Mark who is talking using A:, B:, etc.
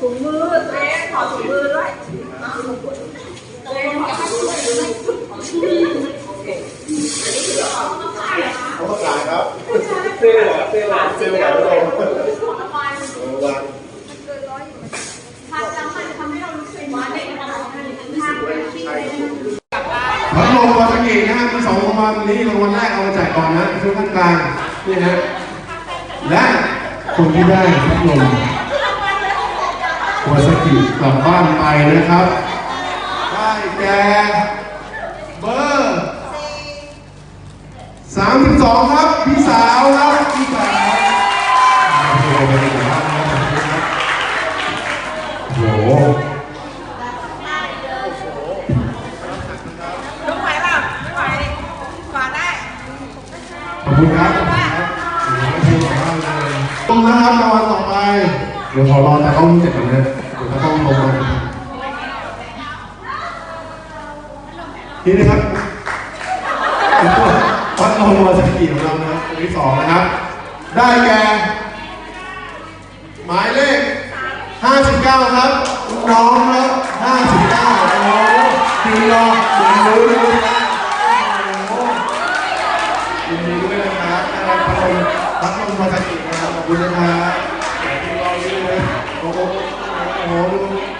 A: ถุงมือตัวเองขอถุงมือด้วยตัวเองขอถุงมือโอเคอันนี้คือของ
B: เขาประกาศครับ
C: เซลล์เหรอเซลล์เหรอ
B: เซลล์ไหลลงระวัง
D: พัดลมวาซากินะฮะมีสองรางวัลนี้รางวัลแรกเอามาจ่ายก่อนนะช่วงขั้นกลางนี่ฮะและคนที่ได้พัดลม วาซากิกลับบ้านไปนะครับ ได้แก่เบอร์สามสิบสองครับ พี่สาวครับพี่สาวโอ้โหโอ้โห
A: ลุกไหวเปล่าไม่ไหวกอดได้
D: ขอบคุณครับขอบคุณครับ ต้องนะครับรางวัลต่อไป เดี๋ยวขอรอแต่ต้องเสร็จก่อนนะเดี๋ยวต้องลงมานี่นะครับวัดลงมาสกิของเรานะครับตัวที่สองนะครับ ได้แก่หมายเลข 59 ครับน้องครับ59โอ้โหดีรอดีรู้ดีรู้โอ้โหยินดีด้วยนะครับได้รับพัดลมพัดลมมาจากอีกนะครับขอบคุณนะครับ อย่